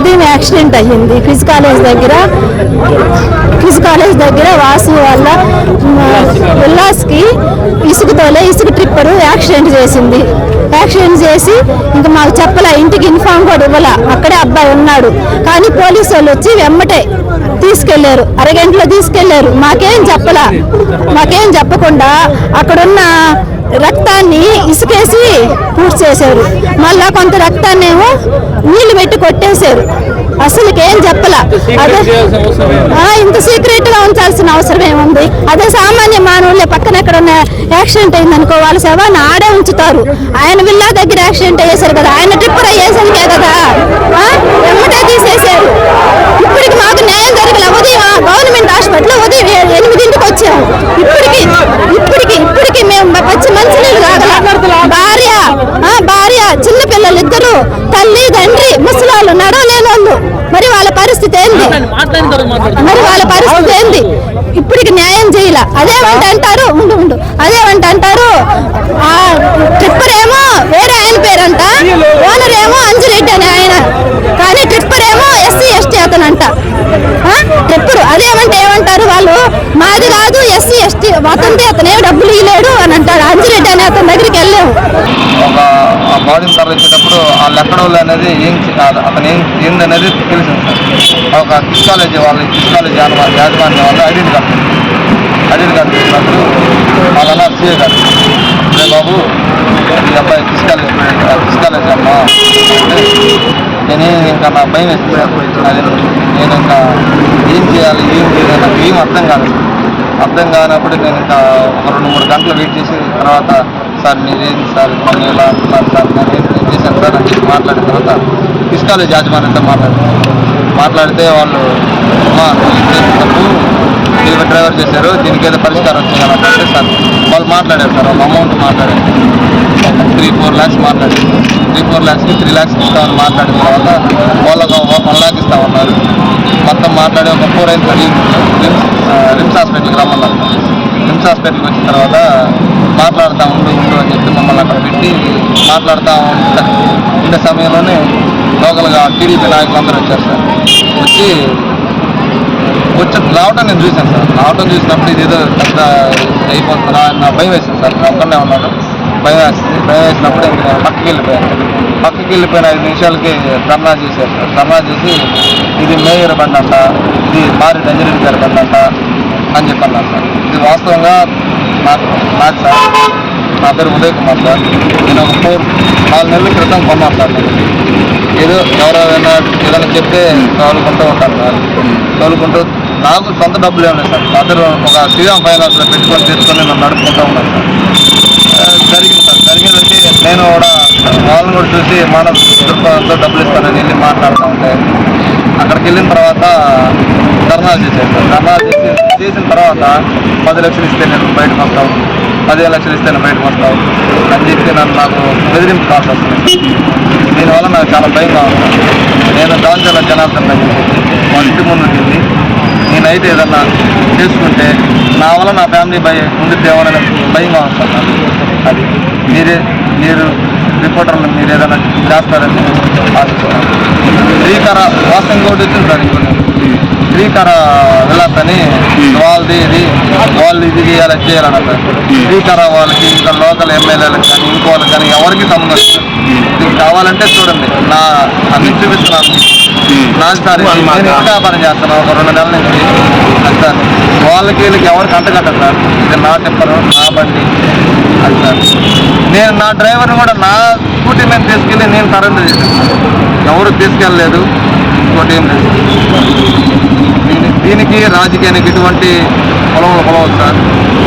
ఉదయం యాక్సిడెంట్ అయ్యింది ఫిజ్ కాలేజ్ దగ్గర ఫిజ్ కాలేజ్ దగ్గర వాసు వల్ల ఉల్లాస్కి ఇసుకతోలే ఇసుక ట్రిప్పరు యాక్సిడెంట్ చేసింది. యాక్సిడెంట్ చేసి ఇంకా మాకు చెప్పలే ఇంటికి ఇన్ఫామ్ కూడా ఇవ్వాల అక్కడే అబ్బాయి ఉన్నాడు. కానీ పోలీసు వాళ్ళు వచ్చి వెమ్మటే తీసుకెళ్ళారు అరగంటలో తీసుకెళ్ళారు. మాకేం చెప్పలా మాకేం చెప్పకుండా అక్కడున్న రక్తాన్ని ఇసుకేసి చేశారు. మళ్ళా కొంత రక్తాన్ని ఏమో నీళ్ళు పెట్టి కొట్టేశారు. అసలుకి ఏం చెప్పలా. అదే ఆ, ఇంత సీక్రెట్గా ఉంచాల్సిన అవసరం ఏముంది? అదే సామాన్య మానవులే పక్కన ఎక్కడ ఉన్న యాక్సిడెంట్ అయింది అనుకో వాళ్ళ శవాన్ని ఆడే ఉంచుతారు. ఆయన విల్లా దగ్గర యాక్సిడెంట్ అయ్యేశారు కదా. ఆయన ట్రిప్పర్ అయ్యేసరికే కదా. ఆ, వెంబటే తీసేశారు. ఇప్పటికి మాకు న్యాయం జరగలే. ఉదయం గవర్నమెంట్ హాస్పిటల్ ఉదయం పిల్లలు ఇద్దరు తల్లి తండ్రి ముసలాళ్ళు నడవలేని వాళ్ళు మరి వాళ్ళ పరిస్థితి ఏంది? మరి వాళ్ళ పరిస్థితి ఏంది? ఇప్పటికి న్యాయం చేయాల. అదేమంటే అంటారు? ఉండు ఉండు. అదేమంటే అంటారు? ఆ ట్రిప్పర్ ఏమో వేరే ఆయన పేరంట. ఓనర్ ఏమో అంజురెడ్డి అని ఆయన. కానీ ట్రిప్పర్ ఏమో ఎస్సీ ఎస్టీ అతనంట. ట్రిప్పర్ అదేమంటే ఏమంటారు వాళ్ళు? మాది కాదు ఎస్సీ ఎస్టీ అతనిది అతనే డబ్బులు ఇవ్వలేడు అని అంటాడు అంజురెడ్డి అనే అతని దగ్గరికి వెళ్ళాము ఒక ఆ బాడీని తరలించేటప్పుడు ఆ లెక్కడోళ్ళు అనేది ఏం అతను ఏం ఏంది అనేది తెలిసింది సార్. ఒక కిస్కాలజీ వాళ్ళు కిస్కాలజీ యాజమాన్యం వాళ్ళు ఐడెంటి కార్డు ఐడెంటి కార్డు చేసినప్పుడు వాళ్ళ సీఏ గారు అదే బాబు ఈ అబ్బాయి కిస్కాలజీ కిస్కాలజీ అమ్మ అంటే నేను ఇంకా నా భయం వేస్తుంది అది నేను ఇంకా ఏం చేయాలి ఏం చేయాలి నాకు ఏం అర్థం కాదు అర్థం కానప్పుడు నేను ఇంకా ఒక రెండు మూడు గంటలు వెయిట్ చేసి తర్వాత సార్ మీరేంటి సార్ మమ్మల్ని ఎలా అంటున్నారు సార్ నేను చేశాను సార్? అని చెప్పి మాట్లాడిన తర్వాత కిస్ యాజమాన్యంతో మాట్లాడారు మాట్లాడితే వాళ్ళు తప్పు డ్రైవర్ చేశారు? దీనికి ఏదో పరిష్కారం చేయాలంటే సార్ వాళ్ళు మాట్లాడారు సార్ వాళ్ళు అమౌంట్ మాట్లాడారు. త్రీ ఫోర్ ల్యాక్స్ మాట్లాడారు. త్రీ ఫోర్ ల్యాక్స్కి త్రీ ల్యాక్స్ ఇస్తామని మాట్లాడిన తర్వాత వాళ్ళకు వన్ ల్యాక్ ఇస్తామన్నారు. మొత్తం మాట్లాడి ఒక ఫోర్ అయిన రిమ్స్ రిమ్స్ హాస్పిటల్కి రమ్మన్నారు. రిమ్స్ హాస్పిటల్కి వచ్చిన తర్వాత మాట్లాడుతూ ఉండు ఉండు అని చెప్పి మమ్మల్ని అక్కడ పెట్టి మాట్లాడుతూ ఉండ ఉండే సమయంలోనే లోకల్గా టీడీపీ నాయకులు అందరూ వచ్చారు సార్. వచ్చి వచ్చి రావటం నేను చూశాను సార్. రావటం చూసినప్పుడు ఇది ఏదో పెద్ద అయిపోతుందా. నా భయం వేసింది సార్. నేను ఒక్కనే ఉన్నాను. భయం వేస్తుంది భయం వేసినప్పుడు ఇంక పక్కకి వెళ్ళిపోయాను. పక్కకి వెళ్ళిపోయిన ఐదు నిమిషాలకి ధర్నా చేశారు సార్. ధర్నా చేసి ఇది మేయర్ బండి అంట ఇది మారి రంజరెడ్డి గారి బండి అంట అని చెప్పాను సార్. ఇది వాస్తవంగా నాకు నాకు సార్ నా పేరు ఉదయ్ కుమార్ సార్. నేను ఒక ఫోర్ నాలుగు నెలల క్రితం కొన్నాను సార్ నేను. ఏదో ఎవరైనా ఏదైనా చెప్తే తోలుకుంటూ ఉంటాను సార్. తోలుకుంటూ నాకు సొంత డబ్బులు ఏమలేదు సార్. అందరూ ఒక శ్రీరామ్ ఫైనాన్స్లో పెట్టుకొని తీసుకొని నన్ను నడుపుకుంటూ ఉన్నాను సార్. జరిగింది సార్. జరిగేసరికి నేను కూడా వాళ్ళని కూడా చూసి మానవ డబ్బులు ఇస్తానని వెళ్ళి మాట్లాడుతూ ఉంటే అక్కడికి వెళ్ళిన తర్వాత ధర్నాలు చేశాను ధర్నాలు ధర్నా చేసి చేసిన తర్వాత పది లక్షలు ఇస్తే నేను బయటకు వస్తావు పదిహేను లక్షలు ఇస్తే నేను బయటకు వస్తావు అని చెప్పి నన్ను నాకు బెదిరింపు కాల్సి వస్తుంది దీనివల్ల నాకు చాలా భయంగా ఉంది నేను దాంచాల జనార్దన్ రెడ్డి మా ఇంటి ముందు వెళ్ళి నేనైతే ఏదన్నా చేసుకుంటే నా వల్ల నా ఫ్యామిలీ భయ ఉండిద్దేమోనని భయంగా ఉంటాను అది. మీరే మీరు రిపోర్టర్లు మీరు ఏదైనా చేస్తారని ఆశిస్తున్నాను శ్రీకర వాస్తవం కూడా. సార్ ఇంకోటి శ్రీకర విలాసని వాళ్ళది ఇది వాళ్ళు ఇది చేయాలని అన్నారు. శ్రీకర వాళ్ళకి ఇంకా లోకల్ ఎమ్మెల్యేలకు కానీ ఇంకో వాళ్ళకి కానీ ఎవరికి సంబంధం కావాలంటే చూడండి. నా అన్ని చూపిస్తున్నాను. నేను ఇంకా వ్యాపారం చేస్తున్నాను ఒక రెండు నెలల నుంచి సార్ వాళ్ళకి వీళ్ళకి ఎవరికి అంటగట్టదు సార్ ఇది నా చెప్పరు నా బండి అది సార్ నేను నా డ్రైవర్ని కూడా నా స్కూటీ మీద తీసుకెళ్ళి నేను సరెండర్ చేశాను. ఎవరు తీసుకెళ్ళలేదు ఇంకోటి ఏం లేదు. దీని- దీనికి రాజకీయానికి ఎటువంటి పొలం పొలవదు సార్.